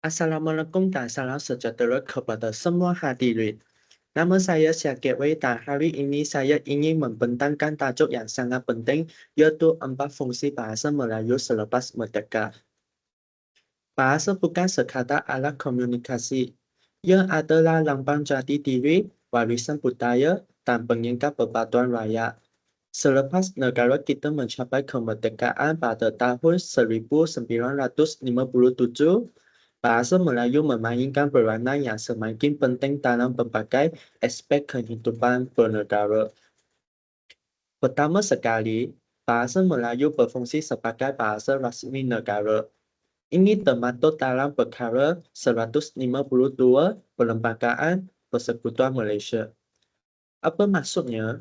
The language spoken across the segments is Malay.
Assalamualaikum dan salam sejahtera kepada semua hadirin. Nama saya Syakir Wei dan hari ini saya ingin membentangkan tajuk yang sangat penting iaitu empat fungsi bahasa Melayu selepas merdeka. Bahasa bukan sekadar alat komunikasi. Ia adalah lambang jati diri, warisan budaya dan pengingat persatuan rakyat. Selepas negara kita mencapai kemerdekaan pada tahun 1957, Bahasa Melayu memainkan peranan yang semakin penting dalam berbagai aspek kehidupan bernegara. Pertama sekali, bahasa Melayu berfungsi sebagai bahasa rasmi negara. Ini termaktub dalam perkara 152 Perlembagaan Persekutuan Malaysia. Apa maksudnya?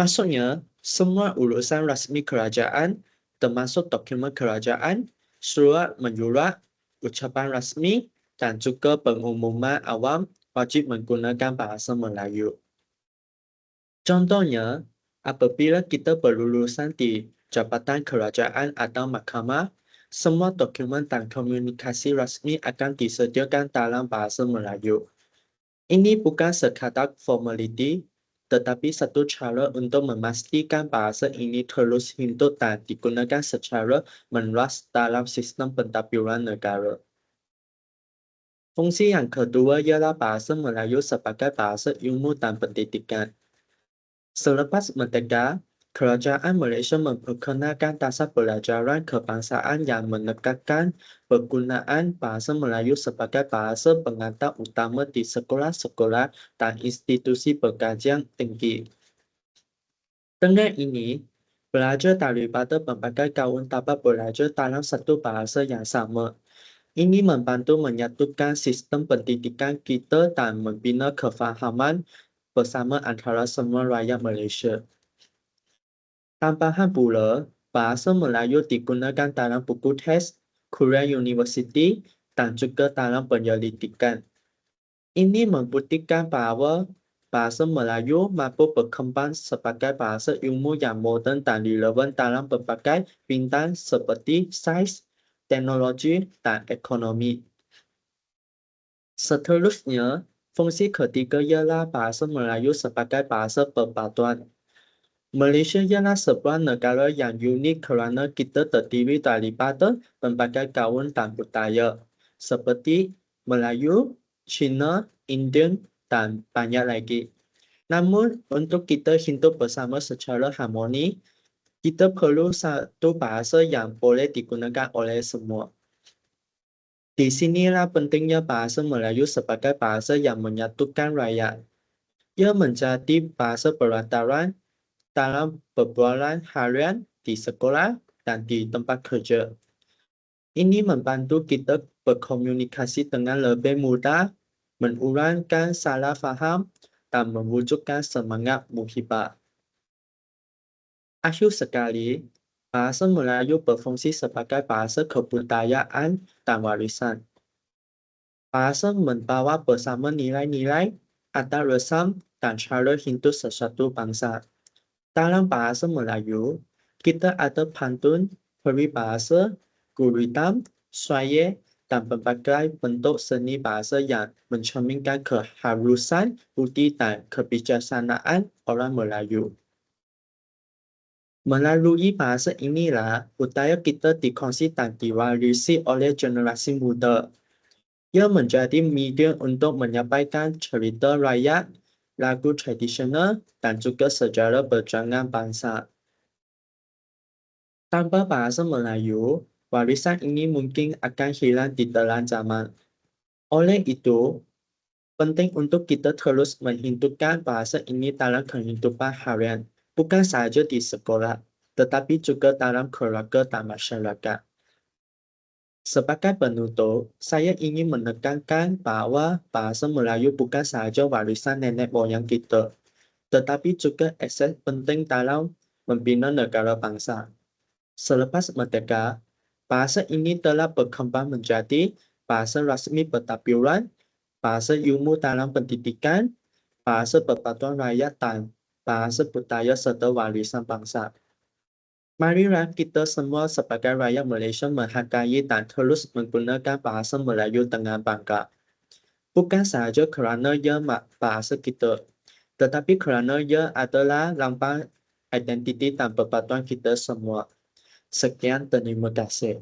Maksudnya, semua urusan rasmi kerajaan termasuk dokumen kerajaan, surat menyurat ucapan rasmi dan juga pengumuman awam wajib menggunakan bahasa Melayu. Contohnya, apabila kita berlulusan di Jabatan Kerajaan atau Mahkamah, semua dokumen dan komunikasi rasmi akan disediakan dalam bahasa Melayu. Ini bukan sekadar formaliti, tetapi satu cara untuk memastikan bahasa ini terus hidup dan digunakan secara meluas dalam sistem pentadbiran negara. Fungsi yang kedua ialah bahasa Melayu sebagai bahasa ilmu dan pendidikan. Selepas merdeka, Kerajaan Malaysia memperkenalkan dasar pelajaran kebangsaan yang menekankan penggunaan bahasa Melayu sebagai bahasa pengantar utama di sekolah-sekolah dan institusi perkajian tinggi. Dengan ini, belajar daripada pelbagai kaum dapat belajar dalam satu bahasa yang sama. Ini membantu menyatukan sistem pendidikan kita dan membina kefahaman bersama antara semua rakyat Malaysia. Tambahan pula, bahasa Melayu digunakan dalam buku teks, kuliah universiti dan juga dalam penyelidikan. Ini membuktikan bahawa bahasa Melayu mampu berkembang sebagai bahasa ilmu yang moden dan relevan dalam berbagai bidang seperti sains, teknologi dan ekonomi. Seterusnya, fungsi ketiga ialah bahasa Melayu sebagai bahasa perpaduan. Malaysia ialah sebuah negara yang unik kerana kita terdiri daripada pelbagai kaum dan budaya seperti Melayu, Cina, Indian dan banyak lagi. Namun, untuk kita hidup bersama secara harmoni, kita perlu satu bahasa yang boleh digunakan oleh semua. Di sinilah pentingnya bahasa Melayu sebagai bahasa yang menyatukan rakyat. Ia menjadi bahasa perantaran dalam perbualan harian di sekolah dan di tempat kerja. Ini membantu kita berkomunikasi dengan lebih mudah, mengurangkan salah faham dan mewujudkan semangat muhibah. Akhir sekali, bahasa Melayu berfungsi sebagai bahasa kebudayaan dan warisan. Bahasa membawa bersama nilai-nilai, adat resam dan cara hidup sesuatu bangsa. Dalam bahasa Melayu, kita ada pantun, peribahasa, guritam, suaya dan berbagai bentuk seni bahasa yang mencerminkan keharusan budi dan kebijaksanaan orang Melayu. Melalui bahasa inilah budaya kita dikongsi dan diwarisi oleh generasi muda. Ia menjadi media untuk menyampaikan cerita rakyat lagu tradisional dan juga sejarah perjuangan bangsa. Tanpa bahasa Melayu, warisan ini mungkin akan hilang di dalam zaman. Oleh itu, penting untuk kita terus menghidupkan bahasa ini dalam kehidupan harian, bukan sahaja di sekolah, tetapi juga dalam keluarga dan masyarakat. Sebagai penutup, saya ingin menekankan bahawa bahasa Melayu bukan sahaja warisan nenek moyang kita, tetapi juga aset penting dalam membina negara bangsa. Selepas merdeka, bahasa ini telah berkembang menjadi bahasa rasmi pentadbiran, bahasa ilmu dalam pendidikan, bahasa perpaduan rakyat dan bahasa budaya serta warisan bangsa. Marilah kita semua sebagai rakyat Malaysia menghargai dan terus menggunakan bahasa Melayu dengan bangga. Bukan sahaja kerana ia bahasa kita, tetapi kerana ia adalah lambang identiti dan persatuan kita semua. Sekian, terima kasih.